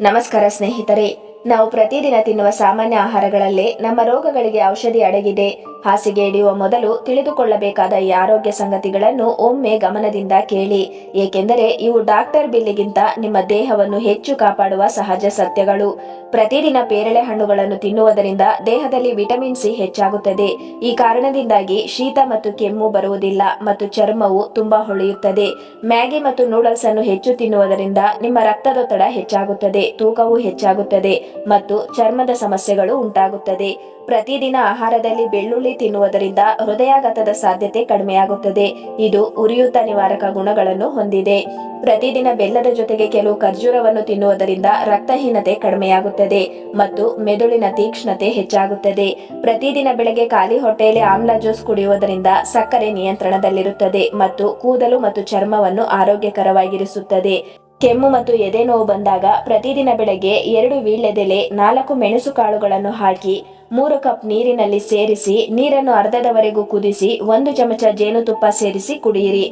ನಮಸ್ಕಾರ ಸ್ನೇಹಿತರೆ ನಾವು ಪ್ರತಿದಿನ ತಿನ್ನುವ ಸಾಮಾನ್ಯ ಆಹಾರಗಳಲ್ಲೇ ನಮ್ಮ ರೋಗಗಳಿಗೆ ಔಷಧಿ ಅಡಗಿದೆ. ಹಾಸಿಗೆ ಹಿಡಿಯುವ ಮೊದಲು ತಿಳಿದುಕೊಳ್ಳಬೇಕಾದ ಈ ಆರೋಗ್ಯ ಸಂಗತಿಗಳನ್ನು ಒಮ್ಮೆ ಗಮನದಿಂದ ಕೇಳಿ. ಏಕೆಂದರೆ ಇವು ಡಾಕ್ಟರ್ ಬಿಲ್ಲಿಗಿಂತ ನಿಮ್ಮ ದೇಹವನ್ನು ಹೆಚ್ಚು ಕಾಪಾಡುವ ಸಹಜ ಸತ್ಯಗಳು. ಪ್ರತಿದಿನ ಪೇರಳೆ ಹಣ್ಣುಗಳನ್ನು ತಿನ್ನುವುದರಿಂದ ದೇಹದಲ್ಲಿ ವಿಟಮಿನ್ ಸಿ ಹೆಚ್ಚಾಗುತ್ತದೆ. ಈ ಕಾರಣದಿಂದಾಗಿ ಶೀತ ಮತ್ತು ಕೆಮ್ಮು ಬರುವುದಿಲ್ಲ ಮತ್ತು ಚರ್ಮವು ತುಂಬಾ ಹೊಳೆಯುತ್ತದೆ. ಮ್ಯಾಗಿ ಮತ್ತು ನೂಡಲ್ಸ್ ಅನ್ನು ಹೆಚ್ಚು ತಿನ್ನುವುದರಿಂದ ನಿಮ್ಮ ರಕ್ತದೊತ್ತಡ ಹೆಚ್ಚಾಗುತ್ತದೆ, ತೂಕವು ಹೆಚ್ಚಾಗುತ್ತದೆ ಮತ್ತು ಚರ್ಮದ ಸಮಸ್ಯೆಗಳು ಉಂಟಾಗುತ್ತದೆ. ಪ್ರತಿದಿನ ಆಹಾರದಲ್ಲಿ ಬೆಳ್ಳುಳ್ಳಿ ತಿನ್ನುವುದರಿಂದ ಹೃದಯಾಘಾತದ ಸಾಧ್ಯತೆ ಕಡಿಮೆಯಾಗುತ್ತದೆ. ಇದು ಉರಿಯೂತ ನಿವಾರಕ ಗುಣಗಳನ್ನು ಹೊಂದಿದೆ. ಪ್ರತಿದಿನ ಬೆಲ್ಲದ ಜೊತೆಗೆ ಕೆಲವು ಖರ್ಜೂರವನ್ನು ತಿನ್ನುವುದರಿಂದ ರಕ್ತಹೀನತೆ ಕಡಿಮೆಯಾಗುತ್ತದೆ ಮತ್ತು ಮೆದುಳಿನ ತೀಕ್ಷ್ಣತೆ ಹೆಚ್ಚಾಗುತ್ತದೆ. ಪ್ರತಿದಿನ ಬೆಳಗ್ಗೆ ಖಾಲಿ ಹೊಟ್ಟೆಯಲ್ಲಿ ಆಮ್ಲ ಜ್ಯೂಸ್ ಕುಡಿಯುವುದರಿಂದ ಸಕ್ಕರೆ ನಿಯಂತ್ರಣದಲ್ಲಿರುತ್ತದೆ ಮತ್ತು ಕೂದಲು ಮತ್ತು ಚರ್ಮವನ್ನು ಆರೋಗ್ಯಕರವಾಗಿರಿಸುತ್ತದೆ. ಕೆಮ್ಮು ಮತ್ತು ಎದೆ ನೋವು ಬಂದಾಗ ಪ್ರತಿದಿನ ಬೆಳಗ್ಗೆ ಎರಡು ವೀಳ್ಯದೆಲೆ ನಾಲ್ಕು ಮೆಣಸು ಕಾಳುಗಳನ್ನು ಹಾಕಿ, ಮೂರು ಕಪ್ ನೀರಿನಲ್ಲಿ ಸೇರಿಸಿ, ನೀರನ್ನು ಅರ್ಧದವರೆಗೂ ಕುದಿಸಿ, ಒಂದು ಚಮಚ ಜೇನುತುಪ್ಪ ಸೇರಿಸಿ ಕುಡಿಯಿರಿ.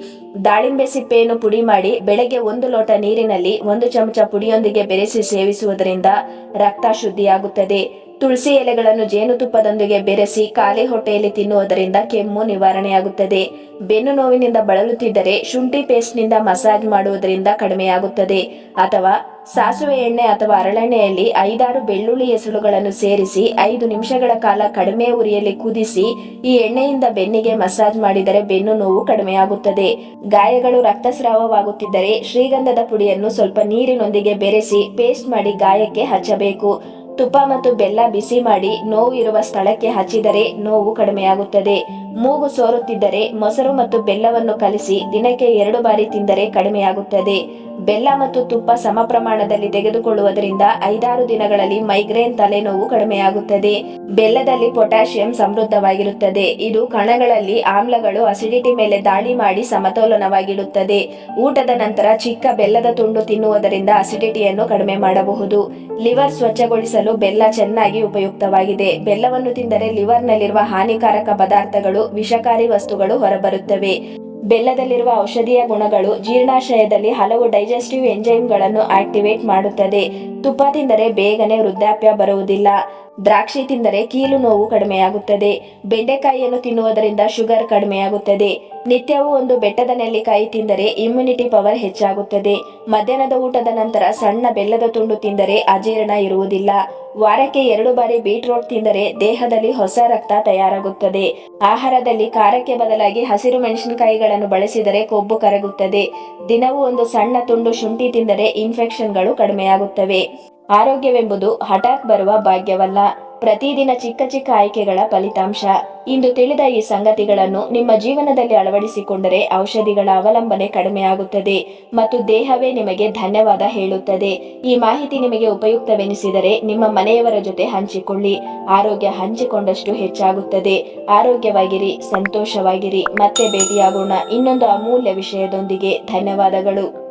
ದಾಳಿಂಬೆ ಸಿಪ್ಪೆಯನ್ನು ಪುಡಿ ಮಾಡಿ ಬೆಳಗ್ಗೆ ಒಂದು ಲೋಟ ನೀರಿನಲ್ಲಿ ಒಂದು ಚಮಚ ಪುಡಿಯೊಂದಿಗೆ ಬೆರೆಸಿ ಸೇವಿಸುವುದರಿಂದ ರಕ್ತ ಶುದ್ಧಿಯಾಗುತ್ತದೆ. ತುಳಸಿ ಎಲೆಗಳನ್ನು ಜೇನುತುಪ್ಪದೊಂದಿಗೆ ಬೆರೆಸಿ ಖಾಲಿ ಹೊಟ್ಟೆಯಲ್ಲಿ ತಿನ್ನುವುದರಿಂದ ಕೆಮ್ಮು ನಿವಾರಣೆಯಾಗುತ್ತದೆ. ಬೆನ್ನು ನೋವಿನಿಂದ ಬಳಲುತ್ತಿದ್ದರೆ ಶುಂಠಿ ಪೇಸ್ಟ್ನಿಂದ ಮಸಾಜ್ ಮಾಡುವುದರಿಂದ ಕಡಿಮೆಯಾಗುತ್ತದೆ. ಅಥವಾ ಸಾಸುವೆ ಎಣ್ಣೆ ಅಥವಾ ಅರಳೆಣ್ಣೆಯಲ್ಲಿ ಐದಾರು ಬೆಳ್ಳುಳ್ಳಿ ಎಸಳುಗಳನ್ನು ಸೇರಿಸಿ ಐದು ನಿಮಿಷಗಳ ಕಾಲ ಕಡಿಮೆ ಉರಿಯಲ್ಲಿ ಕುದಿಸಿ ಈ ಎಣ್ಣೆಯಿಂದ ಬೆನ್ನಿಗೆ ಮಸಾಜ್ ಮಾಡಿದರೆ ಬೆನ್ನು ನೋವು ಕಡಿಮೆಯಾಗುತ್ತದೆ. ಗಾಯಗಳು ರಕ್ತಸ್ರಾವವಾಗುತ್ತಿದ್ದರೆ ಶ್ರೀಗಂಧದ ಪುಡಿಯನ್ನು ಸ್ವಲ್ಪ ನೀರಿನೊಂದಿಗೆ ಬೆರೆಸಿ ಪೇಸ್ಟ್ ಮಾಡಿ ಗಾಯಕ್ಕೆ ಹಚ್ಚಬೇಕು. ತುಪ್ಪ ಮತ್ತು ಬೆಲ್ಲ ಬಿಸಿ ಮಾಡಿ ನೋವು ಇರುವ ಸ್ಥಳಕ್ಕೆ ಹಚ್ಚಿದರೆ ನೋವು ಕಡಿಮೆಯಾಗುತ್ತದೆ. ಮೂಗು ಸೋರುತ್ತಿದ್ದರೆ ಮೊಸರು ಮತ್ತು ಬೆಲ್ಲವನ್ನು ಕಲಿಸಿ ದಿನಕ್ಕೆ ಎರಡು ಬಾರಿ ತಿಂದರೆ ಕಡಿಮೆಯಾಗುತ್ತದೆ. ಬೆಲ್ಲ ಮತ್ತು ತುಪ್ಪ ಸಮ ಪ್ರಮಾಣದಲ್ಲಿ ತೆಗೆದುಕೊಳ್ಳುವುದರಿಂದ ಐದಾರು ದಿನಗಳಲ್ಲಿ ಮೈಗ್ರೇನ್ ತಲೆನೋವು ಕಡಿಮೆಯಾಗುತ್ತದೆ. ಬೆಲ್ಲದಲ್ಲಿ ಪೊಟ್ಯಾಷಿಯಂ ಸಮೃದ್ಧವಾಗಿರುತ್ತದೆ. ಇದು ಕಣಗಳಲ್ಲಿ ಆಮ್ಲಗಳು ಅಸಿಡಿಟಿ ಮೇಲೆ ದಾಳಿ ಮಾಡಿ ಸಮತೋಲನವಾಗಿಡುತ್ತದೆ. ಊಟದ ನಂತರ ಚಿಕ್ಕ ಬೆಲ್ಲದ ತುಂಡು ತಿನ್ನುವುದರಿಂದ ಅಸಿಡಿಟಿಯನ್ನು ಕಡಿಮೆ ಮಾಡಬಹುದು. ಲಿವರ್ ಸ್ವಚ್ಛಗೊಳಿಸಲು ಬೆಲ್ಲ ಚೆನ್ನಾಗಿ ಉಪಯುಕ್ತವಾಗಿದೆ. ಬೆಲ್ಲವನ್ನು ತಿಂದರೆ ಲಿವರ್ನಲ್ಲಿರುವ ಹಾನಿಕಾರಕ ಪದಾರ್ಥಗಳು ವಿಷಕಾರಿ ವಸ್ತುಗಳು ಹೊರಬರುತ್ತವೆ. ಬೆಲ್ಲದಲ್ಲಿರುವ ಔಷಧೀಯ ಗುಣಗಳು ಜೀರ್ಣಾಶಯದಲ್ಲಿ ಹಲವು ಡೈಜೆಸ್ಟಿವ್ ಎಂಜೈಮ್ಗಳನ್ನು ಆಕ್ಟಿವೇಟ್ ಮಾಡುತ್ತದೆ. ತುಪ್ಪ ತಿಂದರೆ ಬೇಗನೆ ವೃದ್ಧಾಪ್ಯ ಬರುವುದಿಲ್ಲ. ದ್ರಾಕ್ಷಿ ತಿಂದರೆ ಕೀಲು ನೋವು ಕಡಿಮೆಯಾಗುತ್ತದೆ. ಬೆಂಡೆಕಾಯಿಯನ್ನು ತಿನ್ನುವುದರಿಂದ ಶುಗರ್ ಕಡಿಮೆಯಾಗುತ್ತದೆ. ನಿತ್ಯವೂ ಒಂದು ಬೆಟ್ಟದ ನೆಲ್ಲಿಕಾಯಿ ತಿಂದರೆ ಇಮ್ಯುನಿಟಿ ಪವರ್ ಹೆಚ್ಚಾಗುತ್ತದೆ. ಮಧ್ಯಾಹ್ನದ ಊಟದ ನಂತರ ಸಣ್ಣ ಬೆಲ್ಲದ ತುಂಡು ತಿಂದರೆ ಅಜೀರ್ಣ ಇರುವುದಿಲ್ಲ. ವಾರಕ್ಕೆ ಎರಡು ಬಾರಿ ಬೀಟ್ರೋಟ್ ತಿಂದರೆ ದೇಹದಲ್ಲಿ ಹೊಸ ರಕ್ತ ತಯಾರಾಗುತ್ತದೆ. ಆಹಾರದಲ್ಲಿ ಖಾರಕ್ಕೆ ಬದಲಾಗಿ ಹಸಿರು ಮೆಣಸಿನಕಾಯಿಗಳನ್ನು ಬಳಸಿದರೆ ಕೊಬ್ಬು ಕರಗುತ್ತದೆ. ದಿನವೂ ಒಂದು ಸಣ್ಣ ತುಂಡು ಶುಂಠಿ ತಿಂದರೆ ಇನ್ಫೆಕ್ಷನ್ಗಳು ಕಡಿಮೆಯಾಗುತ್ತವೆ. ಆರೋಗ್ಯವೆಂಬುದು ಹಠಾತ್ ಬರುವ ಭಾಗ್ಯವಲ್ಲ. ಪ್ರತಿದಿನ ಚಿಕ್ಕ ಚಿಕ್ಕ ಆಯ್ಕೆಗಳ ಫಲಿತಾಂಶ. ಇಂದು ತಿಳಿದ ಈ ಸಂಗತಿಗಳನ್ನು ನಿಮ್ಮ ಜೀವನದಲ್ಲಿ ಅಳವಡಿಸಿಕೊಂಡರೆ ಔಷಧಿಗಳ ಅವಲಂಬನೆ ಕಡಿಮೆಯಾಗುತ್ತದೆ ಮತ್ತು ದೇಹವೇ ನಿಮಗೆ ಧನ್ಯವಾದ ಹೇಳುತ್ತದೆ. ಈ ಮಾಹಿತಿ ನಿಮಗೆ ಉಪಯುಕ್ತವೆನಿಸಿದರೆ ನಿಮ್ಮ ಮನೆಯವರ ಜೊತೆ ಹಂಚಿಕೊಳ್ಳಿ. ಆರೋಗ್ಯ ಹಂಚಿಕೊಂಡಷ್ಟು ಹೆಚ್ಚಾಗುತ್ತದೆ. ಆರೋಗ್ಯವಾಗಿರಿ, ಸಂತೋಷವಾಗಿರಿ. ಮತ್ತೆ ಭೇಟಿಯಾಗೋಣ. ಇನ್ನೊಂದು ಅಮೂಲ್ಯ ವಿಷಯದೊಂದಿಗೆ ಧನ್ಯವಾದಗಳು.